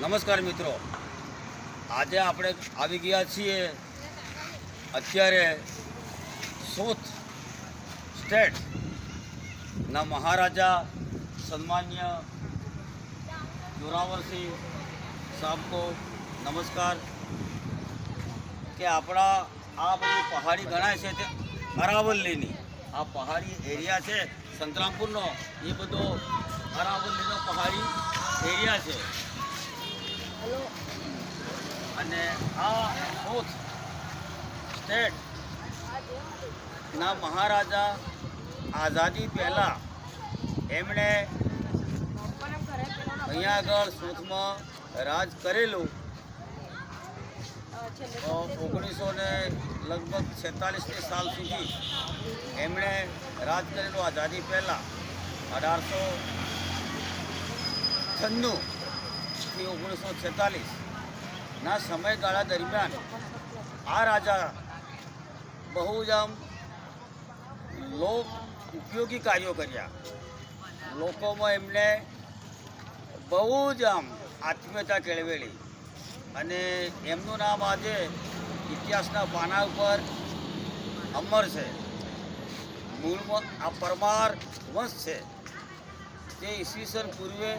નમસ્કાર મિત્રો. આજે આપણે આવી ગયા છીએ અત્યારે સોથ સ્ટેટના મહારાજા સન્માન્ય જોરાવરસિંહ સાહેબકો નમસ્કાર. કે આપણા આ બધી પહાડી ગણાય છે તે અરાવલ્લીની. આ પહાડી એરિયા છે, સંતરામપુરનો. એ બધો અરાવલ્લીનો પહાડી એરિયા છે. અને આ સોથ સ્ટેટ ના મહારાજા આઝાદી પહેલાં એમણે અહીંયા આગળ સુથમાં રાજ કરેલું. ઓગણીસો ને લગભગ છેતાલીસની સાલ સુધી એમણે રાજ કરેલું આઝાદી પહેલાં. અઢારસો છન્નુંથી ઓગણીસો છેતાલીસના સમયગાળા દરમિયાન આ રાજા બહુ જ આમ લોક ઉપયોગી કાર્યો કર્યા. લોકોમાં એમને બહુ જ આમ આત્મીયતા કેળવેલી અને એમનું નામ આજે ઇતિહાસના પાના ઉપર અમર છે. મૂળમાં આ પરમાર વંશ છે. તે ઈસવીસન પૂર્વે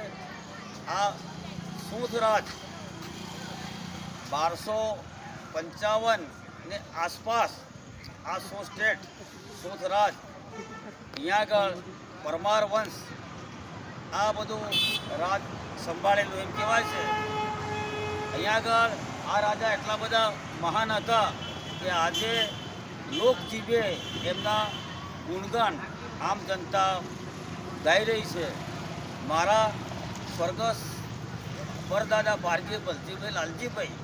આ સૂધરાજ બારસો પંચાવન ને આસપાસ આ સો સ્ટેટ સૂધરાજ અહીંયા આગળ પરમાર વંશ, આ બધું રાજ સંભાળેલું એમ કહેવાય છે. અહીંયા આગળ આ રાજા એટલા બધા મહાન હતા કે આજે લોકજીભે એમના ગુણગાન આમ જનતા ગાઈ રહી છે. મારા સ્વર્ગસ્થ પરદાદા ભારતીય બલજીભાઈ લાલજીભાઈ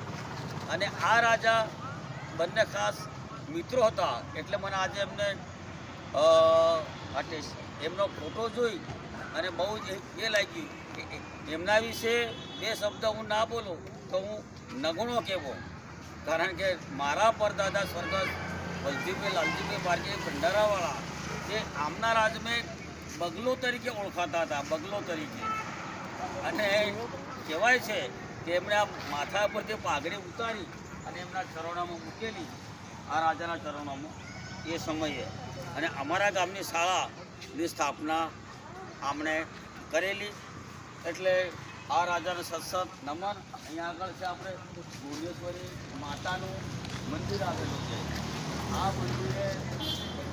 અને આ રાજા બંને ખાસ મિત્રો હતા. એટલે મને આજે એમને આટલે એમનો ફોટો જોઈ અને બહુ જ એ લાગ્યું કે એમના વિશે બે શબ્દ હું ના બોલું તો હું નગણો કહેવો. કારણ કે મારા પરદાદા સ્વર્ગસ્થ બલજીભાઈ લાલજીભાઈ ભારતીય ભંડારાવાળા જે આમના રાજમે બગલો તરીકે ઓળખાતા હતા, બગલો તરીકે. અને કહેવાય છે કે એમણે આ માથા પર જે પાઘડી ઉતારી અને એમના ચરણોમાં મૂકેલી, આ રાજાના ચરણોમાં એ સમયે. અને અમારા ગામની શાળાની સ્થાપના આમણે કરેલી. એટલે આ રાજાને સત્સંગ નમન. અહીંયા આગળ છે આપણે ભુવનેશ્વરી માતાનું મંદિર આવેલું છે. આ મંદિરે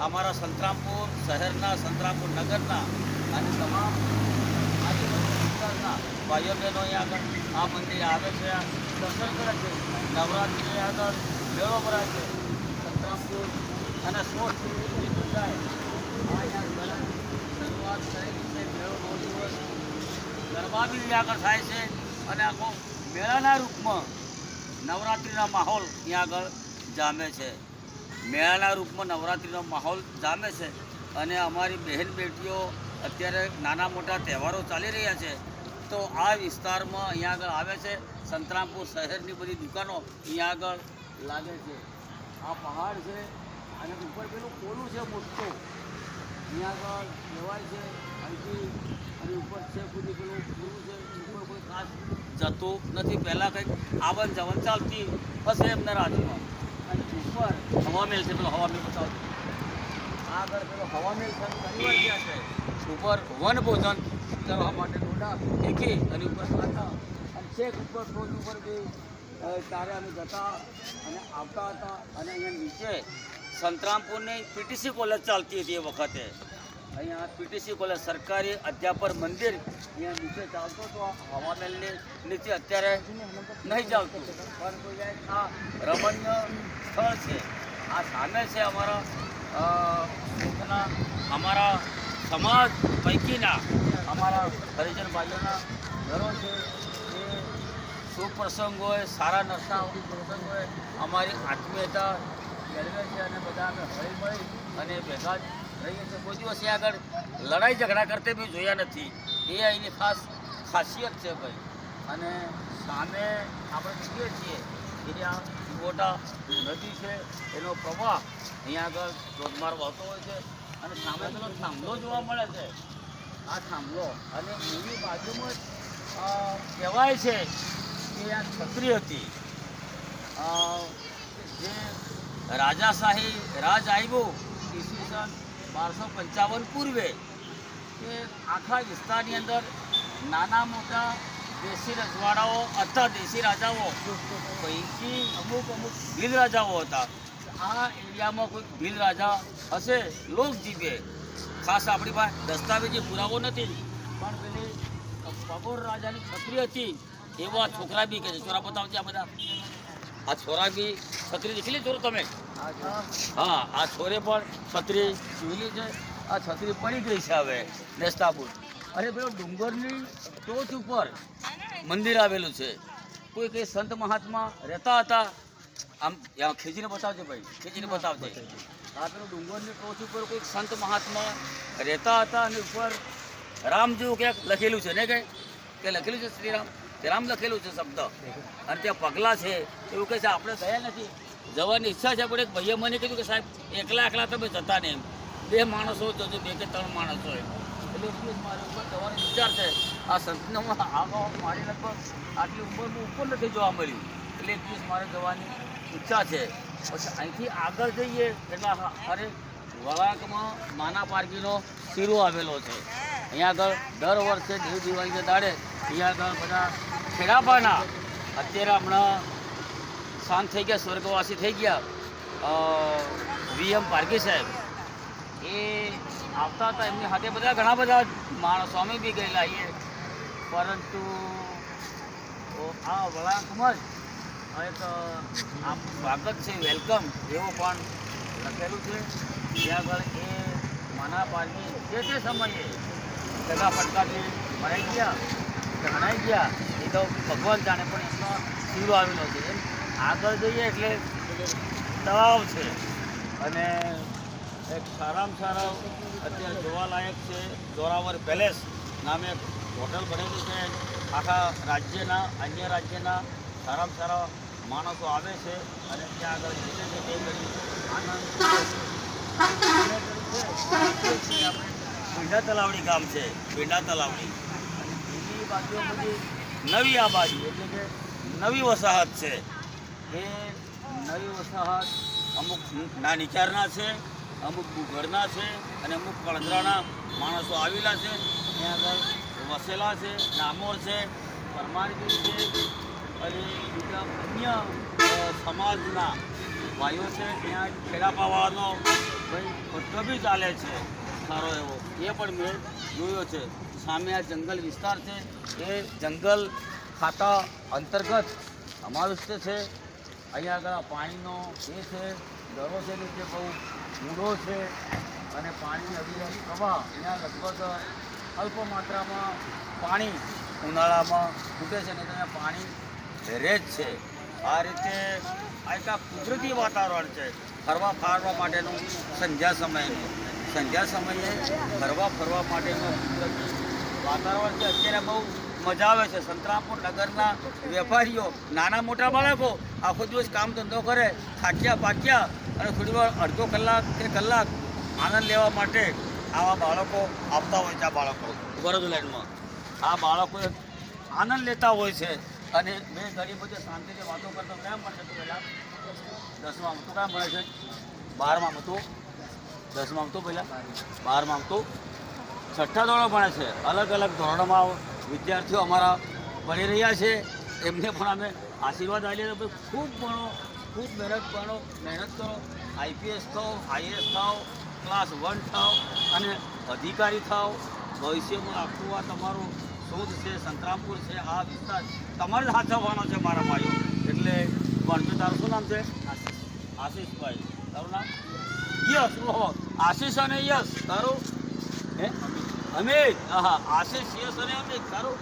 અમારા સંતરામપુર શહેરના સંતરામપુર નગરના અને તમામ વિસ્તારના ભાઈઓ બહેનો અહીંયા આગળ આ મંદિર આવે છે. દર્શન કરે છે. નવરાત્રિ આગળ મેળો ભરાય છે. સંતરામપુર અને સુધી જાય શરૂઆત થઈ છે મેળો બહુ દિવસ. ગરબા બી આગળ થાય છે અને આખો મેળાના રૂપમાં નવરાત્રિનો માહોલ અહીંયા આગળ જામે છે. મેળાના રૂપમાં નવરાત્રિનો માહોલ જામે છે. અને અમારી બહેન બેટીઓ અત્યારે નાના મોટા તહેવારો ચાલી રહ્યા છે. તો આ વિસ્તારમાં અહીંયા આગળ આવે છે. સંતરામપુર શહેરની બધી દુકાનો અહીંયા આગળ લાગે છે. આ પહાડ છે, અને ઉપર પેલું કોલું છે મોટું. અહીંયા આગળ લેવાય છે, અહીંથી અને ઉપર છે સુધી પેલું પૂરું છે, ઉપર કોઈ ખાસ જતું નથી. પહેલાં કંઈક આવન જવન ચાલતી હશે એમના રાજમાં. અને ઉપર હવામેલ છે, પેલો હવામેલ બતાવજો આગળ પેલો હવામેલ છે. ઉપર વન ભોજન કરવા માટે ડોડા ફેંકી અને ઉપર હતા અને છેક ઉપર ટોચ ઉપર બી તારે અમે જતા અને આવતા હતા અને અહીંયા નીચે સંતરામપુરની પીટીસી કોલેજ ચાલતી હતી એ વખતે. અહીંયા પીટીસી કોલેજ સરકારી અધ્યાપક મંદિર અહીંયા નીચે ચાલતો હતો. આ હવામેલની નીચે અત્યારે નહીં ચાલતું. પરંતુ આ રમણીય સ્થળ છે. આ સામે છે અમારા અમારા સમાજ પૈકીના અમારા હરિજન ભાઈઓના ઘરો છે, એ શુભ પ્રસંગ હોય, સારા નરસા પ્રસંગ હોય, અમારી આત્મીયતા કેળવે છે અને બધા અમે હળી અને ભેગા જ રહીએ છીએ. કોઈ દિવસ એ આગળ લડાઈ ઝઘડા કરતે બી જોયા નથી. એ અહીંની ખાસ ખાસિયત છે ભાઈ. અને સામે આપણે જોઈએ છીએ કે આ મોટા નદી છે, એનો પ્રવાહ અહીંયા આગળ ધોધમાર વહેતો હોય છે અને સામે પેલો થાંભલો જોવા મળે છે. આ થાંભલો. અને એની બાજુમાં કહેવાય છે કે આ છત્રી હતી. જે રાજાશાહી રાજ આવ્યો ઈસવીસન બારસો પંચાવન પૂર્વે કે આખા વિસ્તારની અંદર નાના મોટા દેશી રજવાડાઓ હતા દેશી રાજાઓ, પૈકી અમુક અમુક ભીલ રાજાઓ હતા. આ એરિયામાં કોઈ ભીલ રાજા હશે, લોક જીવે ખાસ આપણી પાસે દસ્તાવેજી પુરાવો નથી. પણ પેલી પગોર રાજાની છત્રી હતી. એવા છોકરા બી કહે છે. છોરા બતાવજે આ બધા. આ છોરા બી છત્રી દેખી છોરો તમે? હા, આ છોરે પણ છત્રી જોયેલી છે. આ છત્રી પડી ગઈ છે હવે, નેસ્તાપુર. અરે પેલો ડુંગરની ટોચ ઉપર મંદિર આવેલું છે. કોઈ કઈ સંત મહાત્મા રહેતા હતા? આમ ખેંચીને બતાવજે ભાઈ, ખેંચીને બતાવજે. આ પેલો ડુંગરની ટોચ ઉપર કોઈ સંત મહાત્મા રહેતા હતા અને ઉપર રામ જેવું ક્યાંક લખેલું છે ને કે કે લખેલું છે શ્રીરામ? રામ લખેલું છે શબ્દ? અને ત્યાં પગલાં છે, એવું કહે છે, આપણે ગયા નથી, જવાની ઈચ્છા છે, પણ એક ભાઈએ મને કીધું કે સાહેબ, એકલા એકલા તમે જતા નહીં બે માણસો જજો બે કે ત્રણ માણસો એટલે દિવસ મારે ઉપર જવાનો વિચાર છે. આ સંતનો આમાં મારી લગભગ આટલી ઉંમરનું ઉપર નથી જોવા મળ્યું. એટલે એક દિવસ મારે જવાની ઈચ્છા છે. પછી અહીંથી આગળ જઈએ એટલે અરે વળાંકમાં માના પારકીનો શીરો આવેલો છે. અહીંયા આગળ દર વર્ષે દેવ દિવાળીને દાડે અહીંયા આગળ બધા ખેડાપાના, અત્યારે હમણાં શાંત થઈ ગયા, સ્વર્ગવાસી થઈ ગયા વીએમ પારકી સાહેબ. એ આવતા હતા, એમની સાથે બધા ઘણા બધા માણસો, અમે બી ગયેલા છીએ પરંતુ આ વળાંકમાં જ એક આમ સ્વાગત છે વેલકમ એવું પણ લખેલું છે. ત્યાં આગળ એ માના પારની જે તે સમયે ટકા ફટકાથી મરાઈ ગયા હણાઈ ગયા. એ તો ભગવાન જાણે પણ એમનો શીરો આવેલો છે. આગળ જઈએ એટલે તળાવ છે. અને એક સારામાં સારા અત્યારે જોવાલાયક છે, જોરાવર પેલેસ નામે એક હોટલ બનેલી છે. આખા રાજ્યના, અન્ય રાજ્યના સારામાં સારા માણસો આવે છે અને ત્યાં આગળ જીતે છે તે ઘડી આનંદ પીંડા તલાવડી ગામ છે પીંડા તલાવડી. અને બીજી બાજુ બધી નવી આબાદી એટલે કે નવી વસાહત છે. એ નવી વસાહત અમુક ના નિચારના છે, અમુક ગુગળના છે અને અમુક કળદરાના માણસો આવેલા છે. ત્યાં આગળ વસેલા છે, ડામોર છે પરમારજી છે અને બીજા અન્ય સમાજના ભાઈઓ છે, ત્યાં ખેડાપાવાનો ભાઈ ખર્ચો બી ચાલે છે, સારો એવો. એ પણ મેં જોયો છે. સામે આ જંગલ વિસ્તાર છે. એ જંગલ ખાતા અંતર્ગત જ છે, અહીંયા આગળ પાણીનો એ છે, દરો છે નીચે બહુ ઊંડો છે, અને પાણીની અભિયાન પ્રવાહ અહીંયા લગભગ અલ્પ માત્રામાં પાણી ઉનાળામાં ખૂટે છે અને ત્યાં પાણી જ છે. આ રીતે આ કુદરતી વાતાવરણ છે. ફરવા ફરવા માટેનું સંધ્યા સમયનું. સંધ્યા સમયે ફરવા ફરવા માટેનું કુદરતી વાતાવરણ છે. અત્યારે બહુ મજા આવે છે. સંતરામપુર નગરના વેપારીઓ, નાના મોટા બાળકો આખો દિવસ કામ ધંધો કરે, થાક્યા, પાક્યા અને થોડી વાર અડધો કલાક કે કલાક આનંદ લેવા માટે આવા બાળકો આવતા હોય છે, આ બાળકો. બરોબર લાઈનમાં. આ બાળકો આનંદ લેતા હોય છે. અને મેં ઘણી બધી શાંતિથી વાતો કરતો, કેમ મળશે તું પહેલાં? દસમાં તું કેમ ભણે છે? બારમાં હતું દસમાં હતું પહેલાં? બારમાં હતું છઠ્ઠા ધોરણ ભણે છે. અલગ અલગ ધોરણોમાં વિદ્યાર્થીઓ અમારા ભણી રહ્યા છે. એમને પણ અમે આશીર્વાદ આપીએ તો ભાઈ, ખૂબ ભણો, ખૂબ મહેનત ભણો મહેનત કરો. આઈપીએસ થાઓ આઈએસ થાઓ ક્લાસ વન થાઓ અને અધિકારી થાઓ ભવિષ્યમાં આખું આ તમારું શોધ છે સંતરામપુર છે આ વિસ્તાર તમારે જ સાચવવાનો છે મારા ભાઈઓ. એટલે ભણતું તારું શું નામ છે? આશીષભાઈ. તારું નામ? યસ ઓહો. આશીષ અને યસ તારું? હે? અમિત. હા આશીષ યસ અને અમિત. તારું?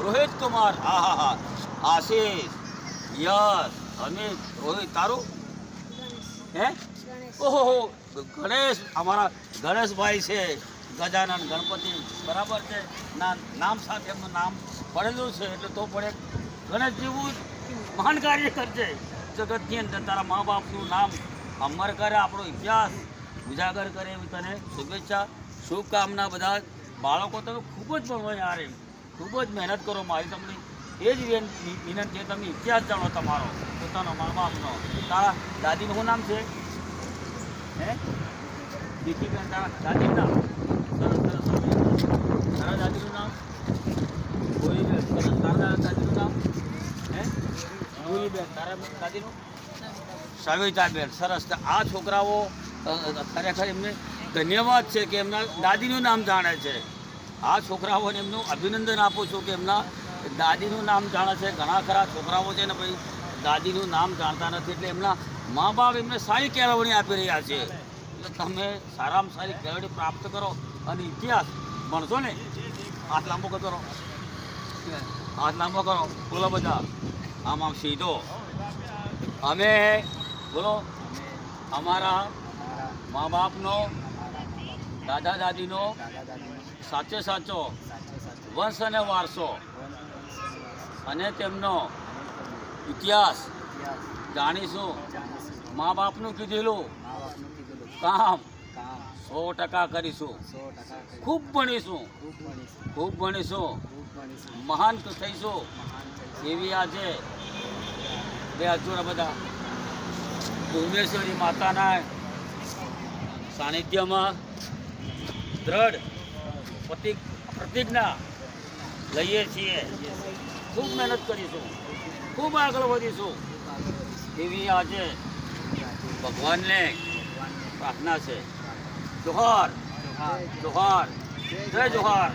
રોહિત કુમાર. હા હા હા. આશીષ યસ અમિત રોહિત. તારું? હે? ઓહો ગણેશ. અમારા ગણેશભાઈ છે. ગજાનન ગણપતિ બરાબર છે. ના, નામ સાથે એમનું નામ પડેલું છે, એટલે તો પડે ગણેશ જેવું મહાન કાર્ય કરજે જગતની અંદર તારા મા બાપનું નામ અમર કરે, આપણો ઇતિહાસ ઉજાગર કરે એવી તને શુભેચ્છા, શુભકામના બધા બાળકો તમે ખૂબ જ ભણો યાર ખૂબ જ મહેનત કરો, મારી તમને એ જ વિન- વિનંતી છે, તમે ઇતિહાસ જાણો તમારો, પોતાનો મા બાપનો તારા દાદીનું શું નામ છે? હે? દીકરી તારા દાદીનું નામ. તારા દાદીનું નામ? ગોરીબેન સરસ તારા દાદીનું નામ? હે? ગોરીબેન તારા દાદીનું? સવિતાબેન સરસ. આ છોકરાઓ ખરેખર એમને ધન્યવાદ છે કે એમના દાદીનું નામ જાણે છે. આ છોકરાઓને એમનું અભિનંદન આપું છું કે એમના દાદીનું નામ જાણે છે. ઘણા ખરા છોકરાઓ છે ને ભાઈ, દાદીનું નામ જાણતા નથી એટલે એમના મા બાપ એમને સારી કેળવણી આપી રહ્યા છે. એટલે તમે સારામાં સારી કેળવણી પ્રાપ્ત કરો. અને ઇતિહાસ ભણશો ને? હાથ લાંબો કરો. હાથ લાંબો કરો. બોલો બધા. આમ આમ સીધો. અમે, બોલો. અમારા મા બાપનો દાદા દાદીનો સાચે સાચો વંશ અને વારસો અને તેમનો ઇતિહાસ જાણીશું. મા બાપનું કીધેલું. કામ સો ટકા કરીશું. ખૂબ ભણીશું. ખૂબ ભણીશું. મહાન થઈશું. એવી આજે બે હજુરા બધા. ભુવનેશ્વરી માતાના સાનિધ્યમાં દ્રઢ પ્રતિક પ્રતિજ્ઞા લઈએ છીએ. ખૂબ મહેનત કરીશું. ખૂબ આગળ વધીશું. એવી આજે ભગવાનને પ્રાર્થના છે. জোহর। জোহর। জয় জোহর।